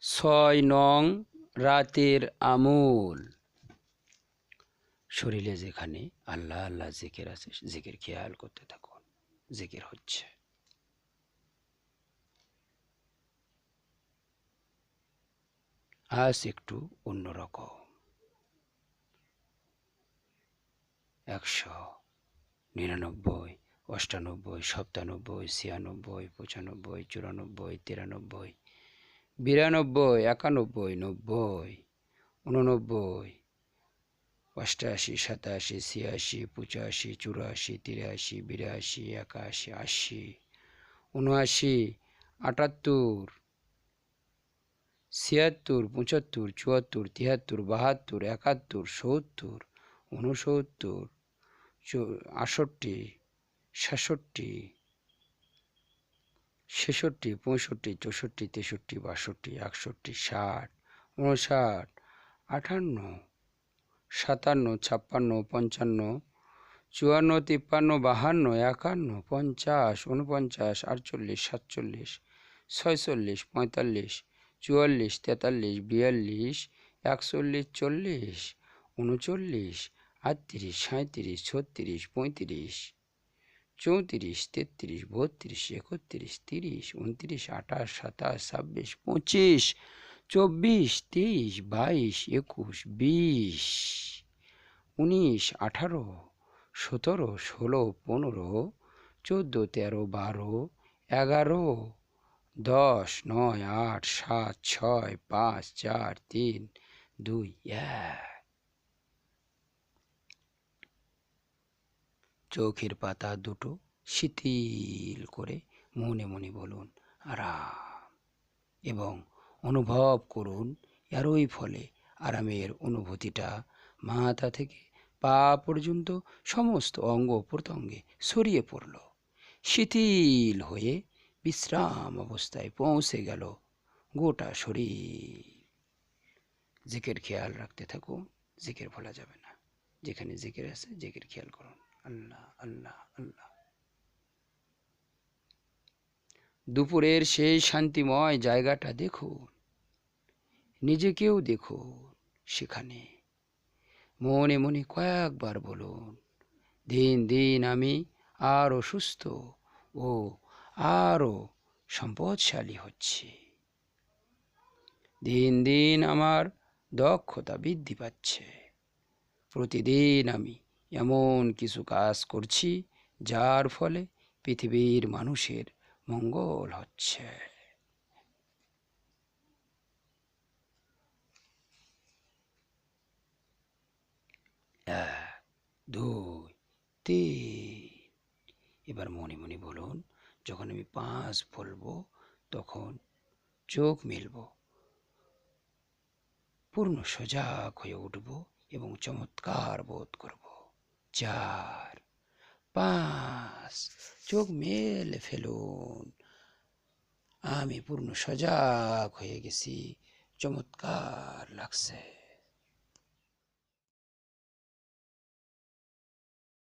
ছয় নং রাতের আমূল। শরীরে যেখানে আল্লাহ আল্লাহ জিকির আছে, জিকির খেয়াল করতে থাকুন। জিকির হচ্ছে। আজ একটু অন্যরকম। একশো নিরানব্বই, অষ্টানব্বই, সপ্তানব্বই, ছিয়ানব্বই, পঁচানব্বই, চুরানব্বই, তিরানব্বই বিরানব্বই, একানব্বই, নব্বই উননব্বই অষ্টাশি, সাতাশি, ছিয়াশি, পঁচাশি, চুরাশি, তিরাশি, বিরাশি, একাশি, আশি উনআশি আটাত্তর, ছিয়াত্তর, পঁচাত্তর, চুয়াত্তর তিয়াত্তর বাহাত্তর, একাত্তর, সত্তর উনসত্তর আষট্টি, সাতষট্টি ছেষট্টি, পঁয়ষট্টি, চৌষট্টি, তেষট্টি, বাষট্টি, একষট্টি, ষাট উনষাট আটান্ন, সাতান্ন, ছাপ্পান্ন, পঞ্চান্ন, চুয়ান্ন, তিপ্পান্ন, বাহান্ন, একান্ন, পঞ্চাশ উনপঞ্চাশ আটচল্লিশ, সাতচল্লিশ, ছয়চল্লিশ, পঁয়তাল্লিশ, চুয়াল্লিশ, তেতাল্লিশ, বিয়াল্লিশ, একচল্লিশ, চল্লিশ উনচল্লিশ আটত্রিশ সাঁত্রিশ ছত্রিশ, পঁয়ত্রিশ। চৌত্রিশ, তেত্রিশ, বত্রিশ, একত্রিশ, তিরিশ, উনত্রিশ, আঠাশ, সাতাশ, ছাব্বিশ, পঁচিশ, চব্বিশ, তেইশ, বাইশ, একুশ, বিশ, উনিশ, আঠারো, সতেরো, ষোলো, পনেরো, চোদ্দ, তেরো, বারো, এগারো, দশ, নয়, আট, সাত, ছয়, পাঁচ, চার, তিন, দুই, এক। চোখের পাতা দুটো শিথিল করে মনে মনে বলুন, আরাম। এবং অনুভব করুন এরই ফলে আরামের অনুভূতিটা মাথা থেকে পা পর্যন্ত সমস্ত অঙ্গ প্রত্যঙ্গে ছড়িয়ে পড়ল। শিথিল হয়ে বিশ্রাম অবস্থায় পৌঁছে গেল গোটা শরীর। জিকের খেয়াল রাখতে থাকুন, জিকের ভোলা যাবে না। যেখানে জিকের আছে, জিকের খেয়াল করুন। আল্লাহ আল্লাহ আল্লাহ। দুপুরের সেই শান্তিময় জায়গাটা দেখুন। নিজেকেও দেখুন সেখানে। মনে মনে কয়েকবার বলুন, দিন দিন আমি আরও সুস্থ ও আরও সম্পদশালী হচ্ছি। দিন দিন আমার দক্ষতা বৃদ্ধি পাচ্ছে। প্রতিদিন আমি এমন কিছু কাজ করছি যার ফলে পৃথিবীর মানুষের মঙ্গল হচ্ছে। এক, দুই, তিন। এবার মনে মনে বলুন, যখন আমি পাঁচ বলব তখন চোখ মেলব, পূর্ণ সজাগ হয়ে উঠব এবং চমৎকার বোধ করব। চার পাঁচ চোখ মেলে ফেলুন। আমি পূর্ণ সজাগ হয়ে গেছি। চমৎকার লাগছে।